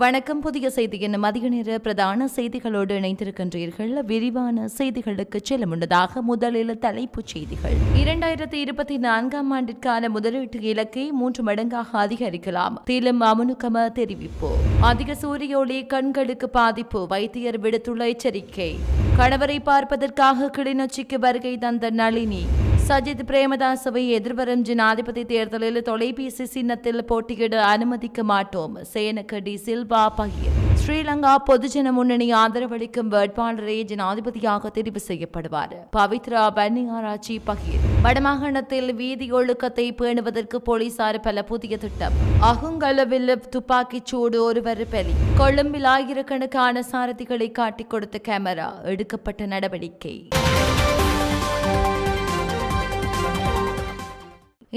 வணக்கம். புதிய செய்தியின் மதிய நேர பிரதான செய்திகளோடு இணைந்திருக்கின்றீர்கள். விரிவான செய்திகளுக்கு செல்ல முன்னதாக முதலில் தலைப்புச் செய்திகள். இரண்டாயிரத்தி இருபத்தி நான்காம் ஆண்டிற்கான முதலீட்டு இலக்கை மூன்று மடங்காக அதிகரிக்கலாம். திலும் அமனுக்கம தெரிவிப்பு. அதிக சூரிய ஒளி கண்களுக்கு பாதிப்பு வைத்தியர் விடுத்துள்ள எச்சரிக்கை. கணவரை பார்ப்பதற்காக கிளிநொச்சிக்கு வருகை தந்த நளினி. சஜித் பிரேமதாசவை எதிர்வரும் ஜனாதிபதி தேர்தலில் தொலைபேசி சின்னத்தில் போட்டியிட அனுமதிக்க மாட்டோம். சேனக டி சில்வா பகிர். ஸ்ரீலங்கா பொதுஜன முன்னணி ஆதரவளிக்கும் வேட்பாளரே ஜனாதிபதியாக தெரிவு செய்யப்படுவார். பவித்ரா பன்னியாராச்சி பகிர். வடமாகாணத்தில் வீதி ஒழுக்கத்தை பேணுவதற்கு போலீசார் பல புதிய திட்டம். அகுங்கலவில் துப்பாக்கிச் சூடு ஒருவர் பலி. கொழும்பில் ஆயிரக்கணக்கான சாரதிகளை காட்டிக் கொடுத்த கேமரா. எடுக்கப்பட்ட நடவடிக்கை.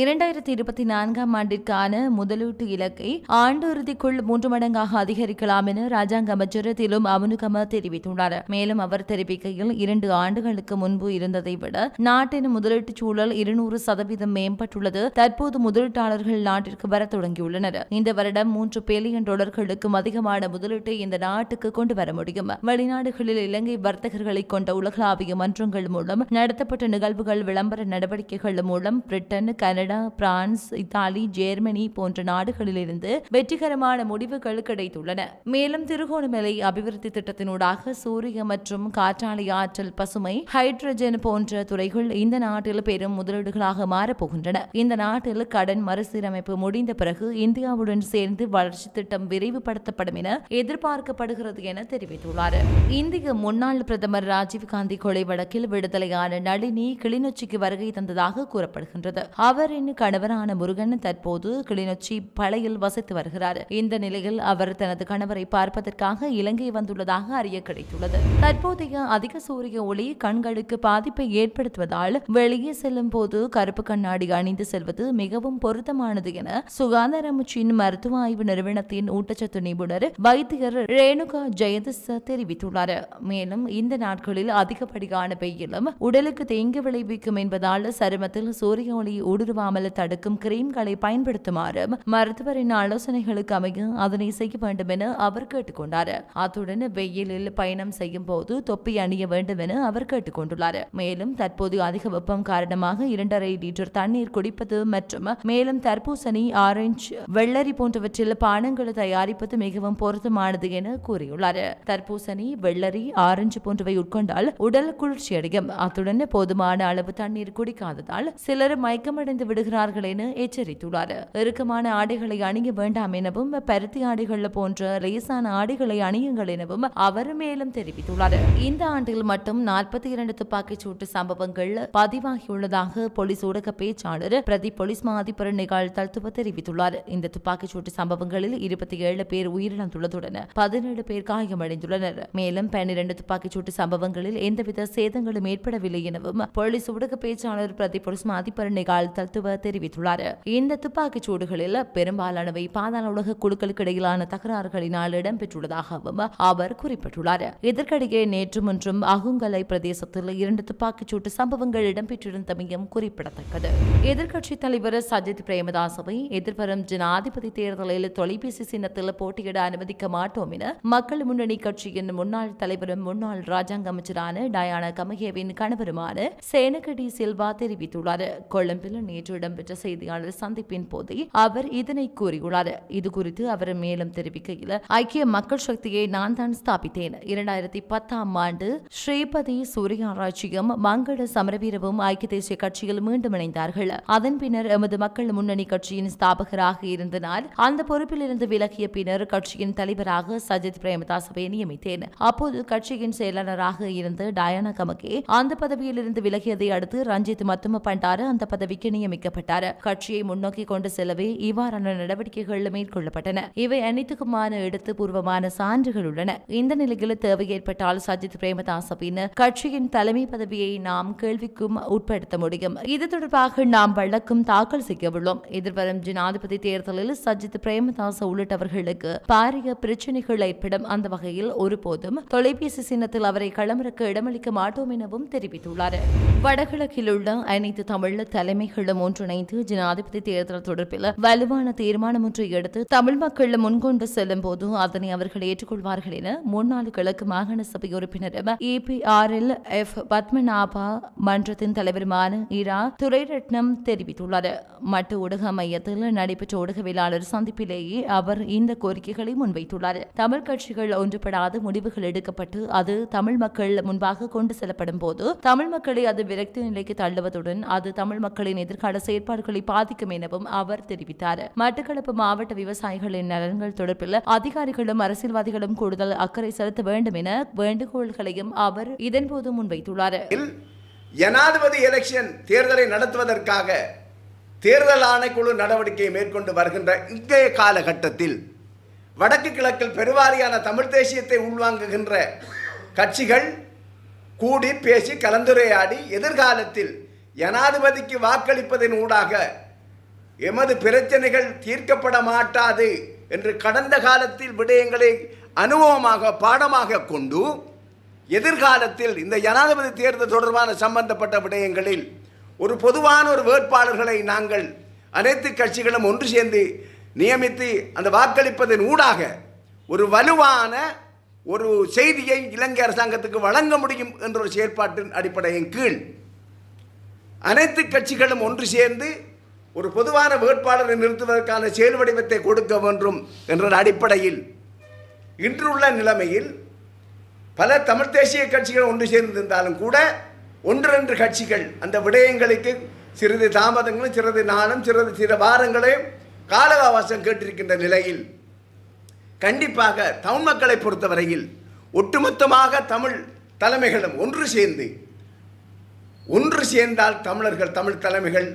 இரண்டாயிரத்தி இருபத்தி நான்காம் ஆண்டிற்கான முதலீட்டு இலக்கை ஆண்டு இறுதிக்குள் மூன்று மடங்காக அதிகரிக்கலாம் என ராஜாங்க அமைச்சர் திலும் அமுனுகம தெரிவித்துள்ளார். மேலும் அவர் தெரிவிக்கையில் இரண்டு ஆண்டுகளுக்கு முன்பு இருந்ததை விட நாட்டின் முதலீட்டு சூழல் இருநூறு சதவீதம் மேம்பட்டுள்ளது. தற்போது முதலீட்டாளர்கள் நாட்டிற்கு வர தொடங்கியுள்ளனர். இந்த வருடம் மூன்று பில்லியன் டாலர்களுக்கும் அதிகமான முதலீட்டை இந்த நாட்டுக்கு கொண்டு வர முடியும். வெளிநாடுகளில் இலங்கை வர்த்தகர்களை கொண்ட உலகளாவிய மன்றங்கள் மூலம் நடத்தப்பட்ட நிகழ்வுகள் விளம்பர நடவடிக்கைகள் மூலம் Britain Canada Canada France Italy Germany போன்ற நாடுகளிலிருந்து வெற்றிகரமான முடிவுகள் கிடைத்துள்ளன. மேலும் திருகோணமலை அபிவிருத்தி திட்டத்தினூடாக சூரிய மற்றும் காற்றாலை ஆற்றல் பசுமை ஹைட்ரஜன் போன்ற துறைகள் இந்த நாட்டில் பெரும் முதலீடுகளாக மாறப்போகின்றன. இந்த நாட்டில் கடன் மறுசீரமைப்பு முடிந்த பிறகு இந்தியாவுடன் சேர்ந்து வளர்ச்சி திட்டம் விரைவுபடுத்தப்படும் என எதிர்பார்க்கப்படுகிறது என தெரிவித்துள்ளார். இந்திய முன்னாள் பிரதமர் ராஜீவ்காந்தி கொலை வழக்கில் விடுதலையான நளினி கிளிநொச்சிக்கு வருகை தந்ததாக கூறப்படுகின்றது. அவர் அவரின் கணவரான முருகன் தற்போது கிளிநொச்சி பழையில் வசித்து வருகிறார். இந்த நிலையில் அவர் தனது கணவரை பார்ப்பதற்காக இலங்கை வந்துள்ளதாக அறிய கிடைத்துள்ளது. தற்போதைய அதிக சூரிய ஒளி கண்களுக்கு பாதிப்பை ஏற்படுத்துவதால் வெளியே செல்லும் போது கருப்பு கண்ணாடி அணிந்து செல்வது மிகவும் பொருத்தமானது என சுகாதார அமைச்சின் மருத்துவ ஆய்வு நிறுவனத்தின் ஊட்டச்சத்து நிபுணர் வைத்தியர் ரேணுகா ஜெயதிச தெரிவித்துள்ளார். மேலும் இந்த நாட்களில் அதிகப்படியான பெயிலும் உடலுக்கு தீங்கு விளைவிக்கும் என்பதால் சருமத்தில் சூரிய ஒளி ஊடுருவாமல் தடுக்கும் கிரீம்களை பயன்படுத்துமாறு மருத்துவரின் ஆலோசனைகளுக்கு அமைய அதனை செய்ய வேண்டும் என அவர் கேட்டுக்கொண்டார். அத்துடன் வெயிலில் பயணம் செய்யும் போது தொப்பி அணிய வேண்டும் என அவர் கேட்டுக்கொண்டுள்ளார். மேலும் தற்போது அதிக வெப்பம் காரணமாக இரண்டரை லிட்டர் தண்ணீர் குடிப்பது மற்றும் மேலும் தர்பூசணி ஆரஞ்சு வெள்ளரி போன்றவற்றில் பானங்களை தயாரிப்பது மிகவும் பொருத்தமானது என கூறியுள்ளார். தர்பூசணி வெள்ளரி ஆரஞ்சு போன்றவை உட்கொண்டால் உடல் குளிர்ச்சியடையும். அத்துடன் போதுமான அளவு தண்ணீர் குடிக்காததால் சிலர் மயக்கமடைந்து விடுகிறார்கள் என எச்சரித்துள்ளார். இறுக்கமான ஆடைகளை அணிய வேண்டாம் எனவும் பருத்தி ஆடைகள் போன்ற லேசான ஆடைகளை அணியுங்கள் எனவும் அவர் மேலும் தெரிவித்துள்ளார். இந்த ஆண்டில் மட்டும் நாற்பத்தி இரண்டு துப்பாக்கிச் சூட்டு சம்பவங்கள் பதிவாகியுள்ளதாக போலீஸ் ஊடக பேச்சாளர் பிரதி போலீஸ் மாதிபர் நிகால் தல்துவ தெரிவித்துள்ளார். இந்த துப்பாக்கிச் சூட்டு சம்பவங்களில் இருபத்தி ஏழு பேர் உயிரிழந்துள்ளதுடன் பதினேழு பேர் காயமடைந்துள்ளனர். மேலும் பன்னிரண்டு துப்பாக்கிச் சூட்டு சம்பவங்களில் எந்தவித சேதங்களும் ஏற்படவில்லை எனவும் போலீஸ் ஊடக பேச்சாளர் பிரதி போலீஸ் மாதிபர் நிகால் தல்துவ தெரிவித்துள்ளார். இந்த துப்பாக்கிச் சூடுகளில் பெரும்பாலானவை பாதாள உலக குழுக்களுக்கு இடையிலான தகராறுகளினால் இடம்பெற்றுள்ளதாகவும் அவர் குறிப்பிட்டுள்ளார். இதற்கிடையே நேற்று முன்றும் அகுங்கலை பிரதேசத்தில் இரண்டு துப்பாக்கிச் சூட்டு சம்பவங்கள் இடம்பெற்றிருந்தமையும் குறிப்பிடத்தக்கது. எதிர்க்கட்சித் தலைவர் சஜித் பிரேமதாசவை எதிர்வரும் ஜனாதிபதி தேர்தலில் தொலைபேசி சின்னத்தில் போட்டியிட அனுமதிக்க மாட்டோம் என மக்கள் முன்னணி கட்சியின் முன்னாள் தலைவரும் முன்னாள் ராஜாங்க அமைச்சரான டயானா கமகேவின் கணவருமான சேனகடி சில்வா தெரிவித்துள்ளார். கொழும்பில் நேற்று இன்று இடம்பெற்ற செய்தியாளர் சந்திப்பின் போதே அவர் இதனை கூறியுள்ளார். இது குறித்து அவர் மேலும் தெரிவிக்கையில் ஐக்கிய மக்கள் சக்தியை நான் தான் ஸ்தாபித்தேன். இரண்டாயிரத்தி பத்தாம் ஆண்டு ஸ்ரீபதி சூரியராஜ்யம் மங்கள சமரவீரவும் ஐக்கிய தேசிய கட்சியில் மீண்டும் இணைந்தார்கள். அதன் பின்னர் எமது மக்கள் முன்னணி கட்சியின் ஸ்தாபகராக இருந்தனால் அந்த பொறுப்பிலிருந்து விலகிய பின்னர் கட்சியின் தலைவராக சஜித் பிரேமதாசவை நியமித்தேன். அப்போது கட்சியின் செயலாளராக இருந்த டயானா கமகே அந்த பதவியிலிருந்து விலகியதை அடுத்து ரஞ்சித் மத்தும பண்டார அந்த பதவிக்கு நியமி நியமிக்கப்பட்டார் கட்சியை முன்னோக்கி கொண்டு செல்லவே இவ்வாறான நடவடிக்கைகள் மேற்கொள்ளப்பட்டன. இவை அனைத்துக்குமான எழுத்துப்பூர்வமான சான்றுகள் உள்ளன. இந்த நிலையில் தேவை ஏற்பட்டால் சஜித் பிரேமதாசவின் கட்சியின் தலைமை பதவியை நாம் கேள்விக்கும் உட்படுத்த முடியும். இது தொடர்பாக நாம் வழக்கும் தாக்கல் செய்யவுள்ளோம். எதிர்வரும் ஜனாதிபதி தேர்தலில் சஜித் பிரேமதாச உள்ளிட்டவர்களுக்கு பாரிய பிரச்சனைகள் ஏற்படும். அந்த வகையில் ஒருபோதும் தொலைபேசி சின்னத்தில் அவரை களமிறக்க இடமளிக்க மாட்டோம் எனவும் தெரிவித்துள்ளார். வடகிழக்கில் உள்ள அனைத்து தமிழ் தலைமைகளும் ஒன்றிணைந்து ஜனாதிபதி தேர்தல் தொடர்பில் வலுவான தீர்மானம் ஒன்றை எடுத்து தமிழ் மக்கள் முன்கொண்டு செல்லும் போது அதனை அவர்கள் ஏற்றுக்கொள்வார்கள் என முன்னாள் கிழக்கு மாகாண சபை உறுப்பினரும் இபிஆர்எல் எஃப் பத்மநாபா மன்றத்தின் தலைவருமான இரா துரைரட்னம் தெரிவித்துள்ளார். மட்டு ஊடக மையத்தில் நடைபெற்ற ஊடகவியலாளர் சந்திப்பிலேயே அவர் இந்த கோரிக்கைகளை முன்வைத்துள்ளார். தமிழ் கட்சிகள் ஒன்றுபடாது முடிவுகள் எடுக்கப்பட்டு அது தமிழ் மக்கள் முன்பாக கொண்டு செல்லப்படும் போது தமிழ் மக்களை அது விரக்தி நிலைக்கு தள்ளுவதுடன் அது தமிழ் மக்களின் எதிர்கால செயற்பாடுகளை பாதிக்கும் எனவும் அவர் தெரிவித்தார். மட்டக்களப்பு மாவட்ட விவசாயிகளின் நலன்கள் தொடர்பில் அதிகாரிகளும் அரசியல்வாதிகளும் கூடுதல் அக்கறை செலுத்த வேண்டும் என வேண்டுகோள்களையும் அவர் இதன்போது முன்வைத்துள்ளார். ஜனாதிபதி எலெக்ஷன் தேர்தலை நடத்துவதற்காக தேர்தல் ஆணைக்குழு நடவடிக்கையை மேற்கொண்டு வருகின்ற இன்றைய காலகட்டத்தில் வடக்கு கிழக்கில் பெருவாரியான தமிழ் தேசியத்தை உள்வாங்குகின்ற கட்சிகள் கூடி பேசி கலந்துரையாடி எதிர்காலத்தில் ஜனாதிபதிக்கு வாக்களிப்பதன் ஊடாக எமது பிரச்சனைகள் தீர்க்கப்பட மாட்டாது என்று கடந்த காலத்தில் விடயங்களை அனுபவமாக பாடமாக கொண்டு எதிர்காலத்தில் இந்த ஜனாதிபதி தேர்தல் தொடர்பான சம்பந்தப்பட்ட விடயங்களில் ஒரு பொதுவான ஒரு வேட்பாளர்களை நாங்கள் அனைத்து கட்சிகளும் ஒன்று சேர்ந்து நியமித்து அந்த வாக்களிப்பதன் ஊடாக ஒரு வலுவான ஒரு செய்தியை இலங்கை அரசாங்கத்துக்கு வழங்க முடியும் என்ற ஒரு செயற்பாட்டின் அடிப்படையின் கீழ் அனைத்து கட்சிகளும் ஒன்று சேர்ந்து ஒரு பொதுவான வேட்பாளரை நிறுத்துவதற்கான செயல் வடிவத்தை கொடுக்க வேண்டும் என்ற அடிப்படையில் இன்றுள்ள நிலைமையில் பல தமிழ் தேசிய கட்சிகள் ஒன்று சேர்ந்திருந்தாலும் கூட ஒன்றிரண்டு கட்சிகள் அந்த விடயங்களுக்கு சிறிது தாமதங்களும் சிறிது நாளும் சிறிது சில வாரங்களையும் கால அவகாசம் கேட்டிருக்கின்ற நிலையில் கண்டிப்பாக தமிழ் மக்களை பொறுத்தவரையில் ஒட்டுமொத்தமாக தமிழ் தலைமைகளும் ஒன்று சேர்ந்து சேர்ந்தால் தமிழர்கள் தமிழ் தலைமைகள்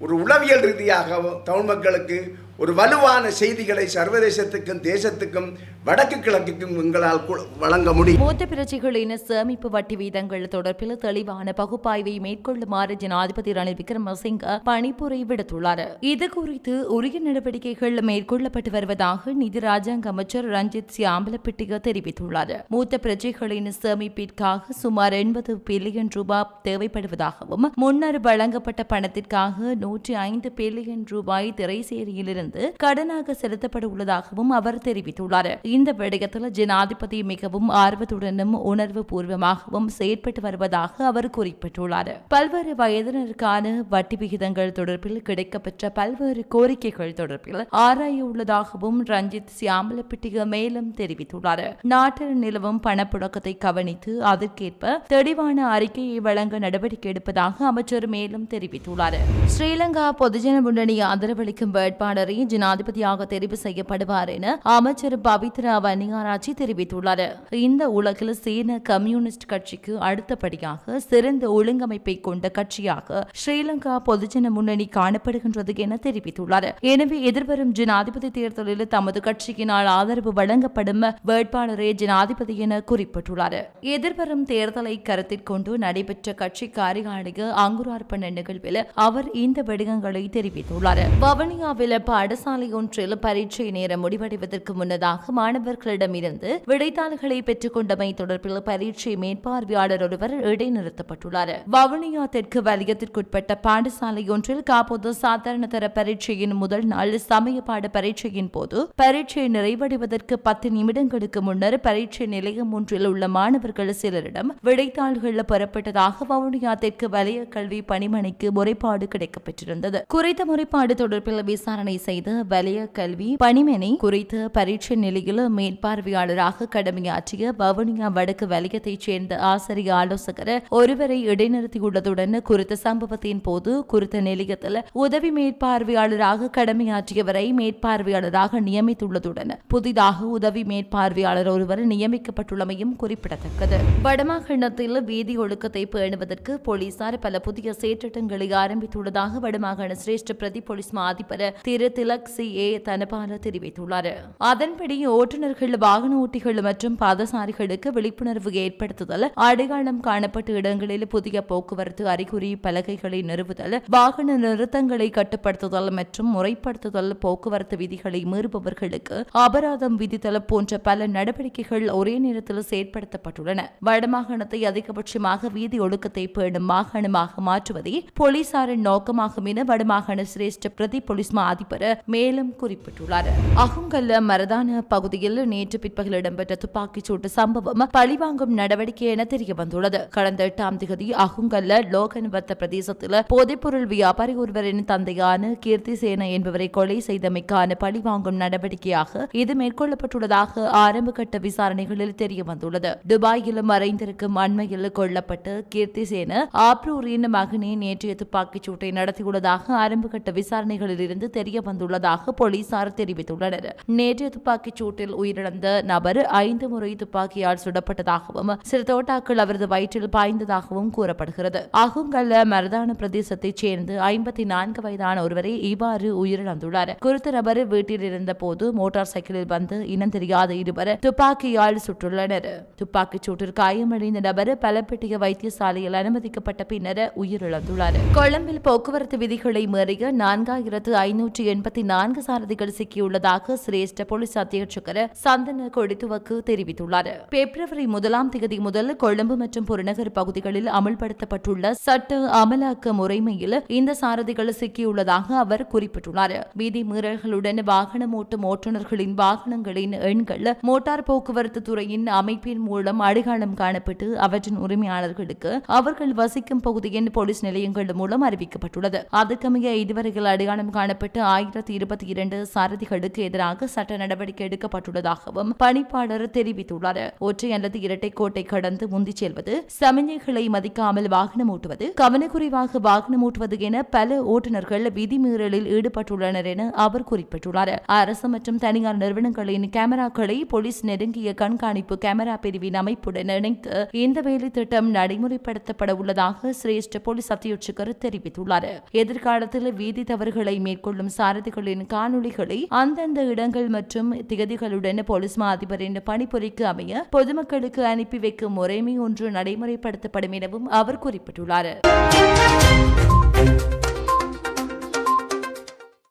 ஒரு உளவியல் ரீதியாக தமிழ் மக்களுக்கு ஒரு வலுவான செய்திகளை சர்வதேசத்துக்கும் தேசத்துக்கும் வடக்கு கிழக்குக்கும் எங்களால் வழங்க முடியும். மூத்த பிரஜைகளின் சேமிப்பு வட்டி வீதங்கள் தொடர்பில் தெளிவான பகுப்பாய்வை மேற்கொள்ளுமாறு ஜனாதிபதி ரணில் விக்ரமசிங்க பணிப்புரை விடுத்துள்ளார். இது குறித்து உரிய நடவடிக்கைகள் மேற்கொள்ளப்பட்டு வருவதாக நிதி ராஜாங்க அமைச்சர் ரஞ்சித் சியாம்பலப்பிட்டிக தெரிவித்துள்ளார். மூத்த பிரஜைகளின் சேமிப்பிற்காக சுமார் எண்பது பில்லியன் ரூபாய் தேவைப்படுவதாகவும் முன்னர் வழங்கப்பட்ட பணத்திற்காக நூற்றி ஐந்து பில்லியன் ரூபாய் திரைசேரியிலிருந்து இருந்து கடனாக செலுத்தப்பட உள்ளதாகவும் அவர் தெரிவித்துள்ளார். இந்த விடயத்தில் ஜனாதிபதி மிகவும் ஆர்வத்துடனும் உணர்வு பூர்வமாகவும் செயற்பட்டு வருவதாக அவர் குறிப்பிட்டுள்ளார். பல்வேறு வயதினருக்கான வட்டி விகிதங்கள் தொடர்பில் கிடைக்கப்பெற்ற பல்வேறு கோரிக்கைகள் தொடர்பில் ஆராய உள்ளதாகவும் ரஞ்சித் சியாமலப்பிட்டிக மேலும் தெரிவித்துள்ளார். நாட்டில் நிலவும் பணப்புழக்கத்தை கவனித்து அதற்கேற்ப தெளிவான அறிக்கையை வழங்க நடவடிக்கை எடுப்பதாக அமைச்சர் மேலும் தெரிவித்துள்ளார். ஸ்ரீலங்கா பொதுஜன முன்னணி ஆதரவளிக்கும் வேட்பாளரை ஜனாதிபதியாக தெரிவு செய்யப்படுவார் என அமைச்சர் பவித்ரா வன்னியாராட்சி தெரிவித்துள்ளார். இந்த உலகில் சீன கம்யூனிஸ்ட் கட்சிக்கு அடுத்தபடியாக சிறந்த ஒழுங்கமைப்பை கொண்ட கட்சியாக ஸ்ரீலங்கா பொதுஜன முன்னணி காணப்படுகின்றது என தெரிவித்துள்ளார். எனவே எதிர்வரும் ஜனாதிபதி தேர்தலில் தமது கட்சியினால் ஆதரவு வழங்கப்படும் வேட்பாளரே ஜனாதிபதி என குறிப்பிட்டுள்ளார். எதிர்வரும் தேர்தலை கருத்தில் கொண்டு நடைபெற்ற கட்சி காரியாலய அங்குரார்ப்பண நிகழ்வில் அவர் இந்த விடயங்களை தெரிவித்துள்ளார். வவுனியாவில் பாடசாலை ஒன்றில் பரீட்சை நேரம் முடிவடைவதற்கு முன்னதாக மாணவர்களிடமிருந்து விடைத்தாள்களை பெற்றுக் கொண்டமை தொடர்பில் பரீட்சை மேற்பார்வையாளர் ஒருவர் இடைநிறுத்தப்பட்டுள்ளார். வவுனியா தெற்கு வலயத்திற்குட்பட்ட பாடசாலை ஒன்றில் காப்போது சாதாரண தர பரீட்சையின் முதல் நாள் சமய பாட பரீட்சையின் போது பரீட்சை நிறைவடைவதற்கு பத்து நிமிடங்களுக்கு முன்னர் பரீட்சை நிலையம் ஒன்றில் உள்ள மாணவர்கள் சிலரிடம் விடைத்தாள்கள் பெறப்பட்டதாக வவுனியா தெற்கு வலய கல்வி பணிமனைக்கு முறைப்பாடு கிடைக்கப்பெற்றிருந்தது. குறித்த முறைப்பாடு தொடர்பில் விசாரணை செய்த வலய கல்வி பணிமனை குறித்த பரீட்சை நிலையில் மேற்பார்வையாளராக கடமையாற்றிய வவுனியா வடக்கு வலயத்தைச் சேர்ந்த ஆசிரிய ஆலோசகர் ஒருவரை இடைநிறுத்தியுள்ளதுடன் குறித்த சம்பவத்தின் போது குறித்த நிலையத்தில் உதவி மேற்பார்வையாளராக கடமையாற்றியவரை மேற்பார்வையாளராக நியமித்துள்ளதுடன் புதிதாக உதவி மேற்பார்வையாளர் ஒருவர் நியமிக்கப்பட்டுள்ளமையும் குறிப்பிடத்தக்கது. வடமாகாணத்தில் வீதி ஒழுக்கத்தை பேணுவதற்கு போலீசார் பல புதிய செயற்றிட்டங்களை ஆரம்பித்துள்ளதாக வடமாகாண சிரேஷ்ட பிரதி போலீஸ் மாதிபர் திரு திலக் சி ஏ தனபால தெரிவித்துள்ளார். அதன்படி ஓட்டுநர்கள் வாகன ஓட்டிகள் மற்றும் பாதசாரிகளுக்கு விழிப்புணர்வு ஏற்படுத்துதல் அடையாளம் காணப்பட்ட இடங்களில் புதிய போக்குவரத்து அறிகுறி பலகைகளை நிறுவுதல் வாகன நிறுத்தங்களை கட்டுப்படுத்துதல் மற்றும் முறைப்படுத்துதல் போக்குவரத்து விதிகளை மீறுபவர்களுக்கு அபராதம் விதித்தல் போன்ற பல நடவடிக்கைகள் ஒரே நேரத்தில் செயற்படுத்தப்பட்டுள்ளன. வடமாகாணத்தை அதிகபட்சமாக வீதி ஒழுக்கத்தை பேணும் மாகாணமாக மாற்றுவதே போலீசாரின் நோக்கமாகும் என வடமாகாண சிரேஷ்ட பிரதி போலீஸ் மா அதிபர் மேலும் குறிப்பிட்டுள்ளார். அகுங்கல்ல மரதான பகுதியில் நேற்று பிற்பகல் இடம்பெற்ற துப்பாக்கிச் சூட்டு சம்பவம் பழிவாங்கும் நடவடிக்கை என தெரிய வந்துள்ளது கடந்த எட்டாம் தேதி அகுங்கல்ல லோகன்வத்த பிரதேசத்தில் போதைப்பொருள் வியாபாரி ஒருவரின் தந்தையான கீர்த்தி சேன என்பவரை கொலை செய்தமைக்கான பழிவாங்கும் நடவடிக்கையாக இது மேற்கொள்ளப்பட்டுள்ளதாக ஆரம்ப கட்ட விசாரணைகளில் தெரிய வந்துள்ளது துபாயில் மறைந்திருக்கும் அண்மையில் கொல்லப்பட்டு கீர்த்தி சேன ஆப்ரூரின் மகனே நேற்றைய துப்பாக்கிச் சூட்டை நடத்தியுள்ளதாக ஆரம்பகட்ட விசாரணைகளில் இருந்து தெரிய வந்துள்ளதாக போலீசார் தெரிவித்துள்ளனர். நேற்றைய துப்பாக்கிச் சூட்டில் உயிரிழந்த நபர் ஐந்து முறை துப்பாக்கியால் சுடப்பட்டதாகவும் சில தோட்டாக்கள் அவரது வயிற்றில் பாய்ந்ததாகவும் கூறப்படுகிறது. அகுங்கல்ல மரதான பிரதேசத்தைச் சேர்ந்து ஐம்பத்தி நான்கு வயதான ஒருவரை இவ்வாறு உயிரிழந்துள்ளார். குறித்த நபர் வீட்டில் இருந்த போது மோட்டார் சைக்கிளில் வந்து இனம் தெரியாத இருவர் துப்பாக்கியால் சுட்டுள்ளனர். துப்பாக்கிச் சூட்டில் காயமடைந்த நபர் பலப்பட்டிய வைத்தியசாலையில் அனுமதிக்கப்பட்ட பின்னர் உயிரிழந்துள்ளார். கொழும்பில் போக்குவரத்து விதிகளை மீறிய நான்காயிரத்து ஐநூற்றி எண்பத்தி நான்கு சாரதிகள் சிக்கியுள்ளதாக சிரேஷ்ட போலீஸ் அத்தியட்சகர் சந்தன கொடித்துவக்கு தெரிவித்துள்ளார். பிப்ரவரி முதலாம் தேதி முதல் கொழும்பு மற்றும் புறநகர் பகுதிகளில் அமல்படுத்தப்பட்டுள்ள சட்ட அமலாக்க முறைமையில் இந்த சாரதிகள் சிக்கியுள்ளதாக அவர் குறிப்பிட்டுள்ளார். வீதி மீறல்களுடன் வாகனம் ஓட்டும் ஓட்டுநர்களின் வாகனங்களின் எண்கள் மோட்டார் போக்குவரத்து துறையின் அமைப்பின் மூலம் அடையாளம் காணப்பட்டு அவற்றின் உரிமையாளர்களுக்கு அவர்கள் வசிக்கும் பகுதியின் போலீஸ் நிலையங்கள் மூலம் அறிவிக்கப்பட்டுள்ளது. அதுக்கமைய இதுவரையில் அடையாளம் காணப்பட்டு ஆயிரம் ஆயிரத்தி இருபத்தி இரண்டு சாரதிகளுக்கு எதிராக சட்ட நடவடிக்கை எடுக்கப்பட்டுள்ளதாகவும் பணிப்பாளர் தெரிவித்துள்ளார். ஒற்றை அல்லது இரட்டை கோட்டை கடந்து முந்திச் செல்வது சமிஞ்சைகளை மதிக்காமல் வாகனம் ஓட்டுவது கவனக்குறைவாக வாகனம் ஓட்டுவது என பல ஓட்டுநர்கள் விதிமீறலில் ஈடுபட்டுள்ளனர் என அவர் குறிப்பிட்டுள்ளார். அரசு மற்றும் தனியார் நிறுவனங்களின் கேமராக்களை போலீஸ் நெருங்கிய கண்காணிப்பு கேமரா பிரிவின் அமைப்புடன் இணைத்து இந்த வேலை திட்டம் நடைமுறைப்படுத்தப்பட உள்ளதாக சிரேஷ்ட போலீஸ் அத்தியட்சகர் தெரிவித்துள்ளார். எதிர்காலத்தில் வீதி தவறுகளை மேற்கொள்ளும் சாரதி சாரதிகளின் காணொளிகளை அந்தந்த இடங்கள் மற்றும் திகதிகளுடன் போலீஸ் மா அதிபரின் பணிப்புரைக்கு அமைய பொதுமக்களுக்கு அனுப்பி வைக்கும் முறைமை ஒன்று நடைமுறைப்படுத்தப்படும் எனவும் அவர் குறிப்பிட்டுள்ளார்.